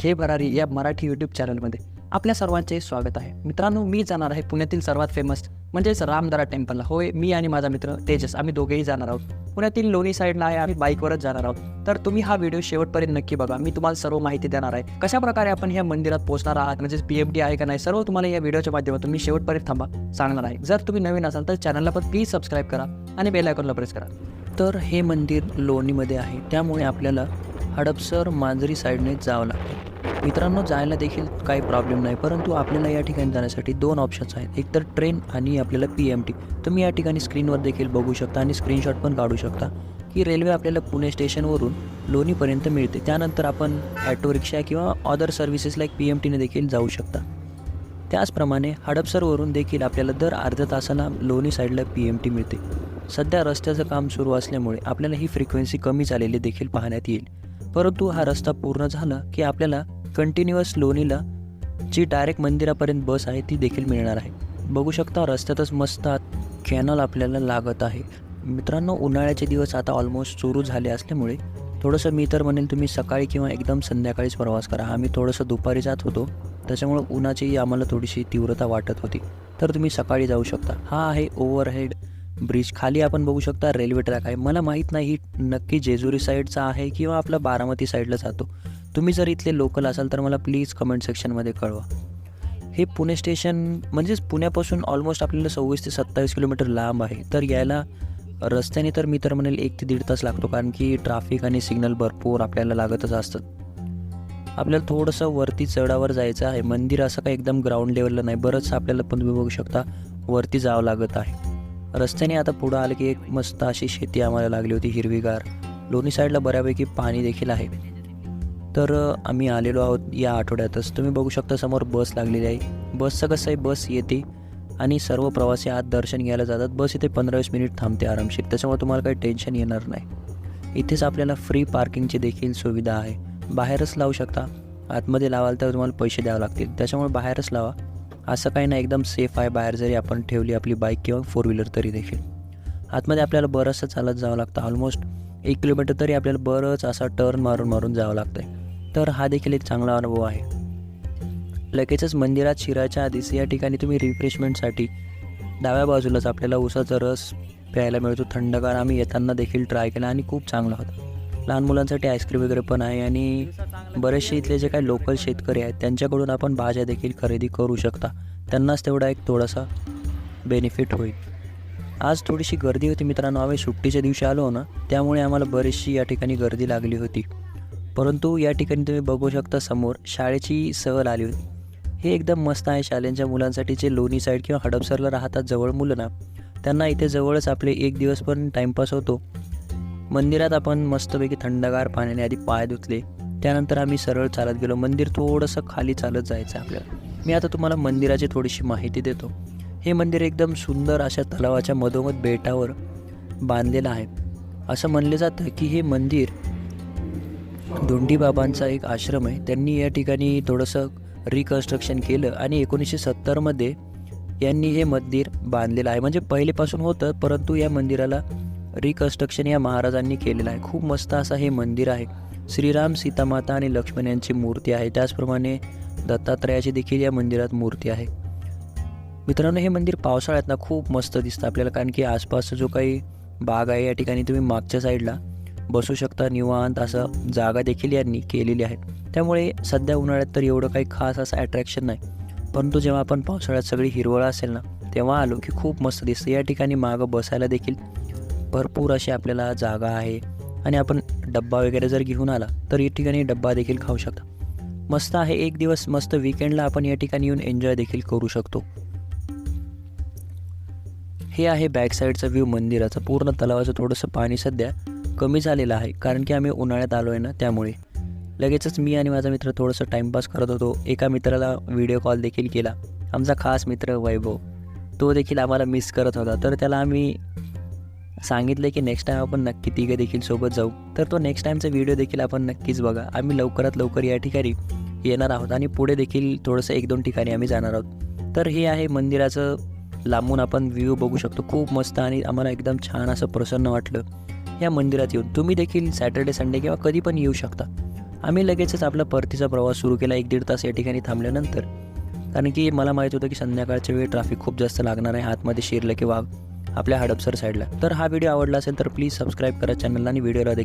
घे भरारी या मराठी यूट्यूब चॅनलमध्ये आपल्या सर्वांचे स्वागत आहे. मित्रांनो मी जाणार आहे पुण्यातील सर्वात फेमस म्हणजेच रामदरा टेम्पलला होय मी आणि माझा मित्र तेजस आम्ही दोघेही जाणार आहोत. पुण्यातील लोणी साईडला आहे आम्ही बाईकवरच जाणार आहोत. तर तुम्ही हा व्हिडिओ शेवटपर्यंत नक्की बघा. मी तुम्हाला सर्व माहिती देणार आहे. कशा प्रकारे आपण ह्या मंदिरात पोहोचणार आहात म्हणजेच पी एम डी आहे का नाही सर्व तुम्हाला या व्हिडिओच्या माध्यमातून मी शेवटपर्यंत थांबा सांगणार आहे. जर तुम्ही नवीन असाल तर चॅनलला पण प्लीज सबस्क्राईब करा आणि बेल आयकॉनला प्रेस करा. तर हे मंदिर लोणीमध्ये आहे. त्यामुळे आपल्याला हडपसर मांजरी साईडने जावं लागतं. मित्रांनो जायला देखील काही प्रॉब्लेम नाही परंतु आपल्याला या ठिकाणी जाण्यासाठी दोन ऑप्शन्स आहेत. एक तर ट्रेन आणि आपल्याला पी एम टी तुम्ही या ठिकाणी स्क्रीनवर देखील बघू शकता आणि स्क्रीनशॉट पण काढू शकता की रेल्वे आपल्याला पुणे स्टेशनवरून लोणीपर्यंत मिळते. त्यानंतर आपण ॲटो रिक्षा किंवा other services like P M टीने देखील जाऊ शकता. त्याचप्रमाणे हडपसरवरून देखील आपल्याला दर अर्ध्या तासाला लोणी साईडला पी एम टी मिळते. सध्या रस्त्याचं काम सुरू असल्यामुळे आपल्याला ही फ्रिक्वेन्सी कमी झालेली देखील पाहण्यात येईल. परंतु हा रस्ता पूर्ण झाला की आपल्याला कंटिन्युअस लोणीला जी डायरेक्ट मंदिरापर्यंत बस आहे ती देखील मिळणार आहे. बघू शकता रस्त्यातच मस्त कॅनल आपल्याला लागत आहे. मित्रांनो उन्हाळ्याचे दिवस आता ऑलमोस्ट सुरू झाले असल्यामुळे थोडंसं मी तर म्हणेन तुम्ही सकाळी किंवा एकदम संध्याकाळीच प्रवास करा. आम्ही थोडंसं दुपारी जात होतो त्याच्यामुळं उन्हाचीही आम्हाला थोडीशी तीव्रता वाटत होती. तर तुम्ही सकाळी जाऊ शकता. हा आहे ओव्हरहेड ब्रिज खाली आपण बघू शकता रेल्वे ट्रॅक आहे. मला माहीत नाही ही नक्की जेजुरी साईडचा आहे किंवा आपला बारामती साईडला जातो. तुम्ही जर इथले लोकल असाल तर मला प्लीज कमेंट सेक्शनमध्ये कळवा. हे पुणे स्टेशन म्हणजेच पुण्यापासून ऑलमोस्ट आपल्याला सव्वीस ते सत्तावीस किलोमीटर लांब आहे. तर यायला रस्त्याने तर मी तर म्हणेल एक ते दीड तास लागतो कारण की ट्राफिक आणि सिग्नल भरपूर आपल्याला लागतच असतात. आपल्याला थोडंसं वरती चढावर जायचं आहे. मंदिर असं काही एकदम ग्राउंड लेवलला नाही. बरंच आपल्याला पण तुम्ही बघू शकता वरती जावं लागत आहे. रस्त्याने आता पुढं आलं की एक मस्त अशी शेती आम्हाला लागली होती हिरवीगार. लोणी साईडला बऱ्यापैकी पाणी देखील आहे. तर आम्ही आलेलो आहोत या आठवड्यातच. तुम्ही बघू शकता समोर बस लागलेली आहे. बसचं कसं आहे बस येते आणि सर्व प्रवासी आत दर्शन घ्यायला जातात. बस इथे पंधरा वीस मिनिट थांबते आरामशीर. त्याच्यामुळे तुम्हाला काही टेन्शन येणार नाही. इथेच आपल्याला फ्री पार्किंगची देखील सुविधा आहे. बाहेरच लावू शकता. आतमध्ये लावाल तर तुम्हाला पैसे द्यावे लागतील. त्याच्यामुळे बाहेरच लावा. असं काही नाही एकदम सेफ आहे बाहेर जरी आपण ठेवली आपली बाईक किंवा फोर व्हीलर तरी देखील. आतमध्ये आपल्याला बरंचसं चालत जावं लागतं ऑलमोस्ट एक किलोमीटर तरी आपल्याला बरंच असा टर्न मारून मारून जावं लागतं आहे तर हा देखील एक चांगला अनुभव आहे. लगेचच मंदिरात शिरायच्या आधीच या ठिकाणी तुम्ही रिफ्रेशमेंटसाठी डाव्या बाजूलाच आपल्याला उसाचा रस प्यायला मिळतो थंडगार. आम्ही येताना देखील ट्राय केला आणि खूप चांगला होता. लहान मुलांसाठी आईस्क्रीम वगैरे पण आहे आणि बरेचसे इथले जे काही लोकल शेतकरी आहेत त्यांच्याकडून आपण भाज्या देखील खरेदी करू शकता. त्यांनाच तेवढा एक थोडासा बेनिफिट होईल. आज थोडीशी गर्दी होती मित्रांनो आम्ही सुट्टीच्या दिवशी आलो ना त्यामुळे आम्हाला बरीचशी या ठिकाणी गर्दी लागली होती. परंतु या ठिकाणी तुम्ही बघू शकता समोर शाळेची सहल आली होती. हे एकदम मस्त आहे शाळेंच्या मुलांसाठी जे लोणी साईड किंवा हडपसरला राहतात जवळ मुलं ना त्यांना इथे जवळच आपले एक दिवस पण टाईमपास होतो. मंदिरात आपण मस्तपैकी थंडगार पाण्याने आधी पाय धुतले. त्यानंतर आम्ही सरळ चालत गेलो. मंदिर थोडंसं खाली चालत जायचं आहे आपल्याला. मी आता तुम्हाला मंदिराची थोडीशी माहिती देतो. हे मंदिर एकदम सुंदर अशा तलावाच्या मधोमध बेटावर बांधलेलं आहे. असं म्हणलं जातं की हे मंदिर दोंडी बाबांचा एक आश्रम आहे. त्यांनी या ठिकाणी थोडंसं रिकन्स्ट्रक्शन केलं आणि एकोणीसशे सत्तरमध्ये यांनी हे मंदिर बांधलेलं आहे. म्हणजे पहिलेपासून होतं परंतु या मंदिराला रिकन्स्ट्रक्शन या महाराजांनी केलेलं आहे. खूप मस्त असं हे मंदिर आहे. श्रीराम सीतामाता आणि लक्ष्मण यांची मूर्ती आहे. त्याचप्रमाणे दत्तात्रयाची देखील या मंदिरात मूर्ती आहे. मित्रांनो हे मंदिर पावसाळ्यात ना खूप मस्त दिसतं आपल्याला कारण की आसपासचा जो काही बाग आहे या ठिकाणी तुम्ही मागच्या साईडला बसू शकता. निवांत असं जागा देखील यांनी केलेली आहे. त्यामुळे सध्या उन्हाळ्यात तर एवढं काही खास असं अट्रॅक्शन नाही. परंतु जेव्हा आपण पावसाळ्यात सगळी हिरवळ असेल ना तेव्हा आलो की खूप मस्त दिसतं. या ठिकाणी मागं बसायला देखील भरपूर अशी आपल्याला जागा आहे. आणि आपण डब्बा वगैरे जर घेऊन आला तर या ठिकाणी डब्बा देखील खाऊ शकता. मस्त आहे एक दिवस मस्त विकेंडला आपण या ठिकाणी येऊन एन्जॉय देखील करू शकतो. हे आहे बॅक साईडचा व्ह्यू मंदिराचं पूर्ण तलावाचं थोडंसं पाणी सध्या कमी झालेलं आहे कारण की आम्ही उन्हाळ्यात आलो आहे ना त्यामुळे. लगेचच मी आणि माझा मित्र थोडंसं टाईमपास करत होतो एका मित्राला व्हिडिओ कॉल देखील केला. आमचा खास मित्र वैभव तो देखील आम्हाला मिस करत होता तर त्याला आम्ही सांगितले की नेक्स्ट टाईम आपण नक्की तिघे देखील सोबत जाऊ. तर तो नेक्स्ट टाईमचा व्हिडिओ देखील आपण नक्कीच बघा. आम्ही लवकरात लवकर या ठिकाणी येणार आहोत आणि पुढे देखील थोडंसं एक दोन ठिकाणी आम्ही जाणार आहोत. तर हे आहे मंदिराचं लांबून आपण व्ह्यू बघू शकतो. खूप मस्त आणि आम्हाला एकदम छान असं प्रसन्न वाटलं या मंदिरात येऊन. तुम्ही देखील सॅटर्डे संडे किंवा कधी पण येऊ शकता. आम्ही लगेचच आपला परतीचा प्रवास सुरू केला एक दीड तास या ठिकाणी थांबल्यानंतर. कारण की मला माहीत होतं की संध्याकाळच्या वेळी ट्रॅफिक खूप जास्त लागणार आहे. आतमध्ये शिरलं की वाघ. आपल्या हडपसर साईडला तर हा व्हिडिओ आवडला असेल तर प्लीज सबस्क्राईब करा चॅनलला आणि व्हिडिओला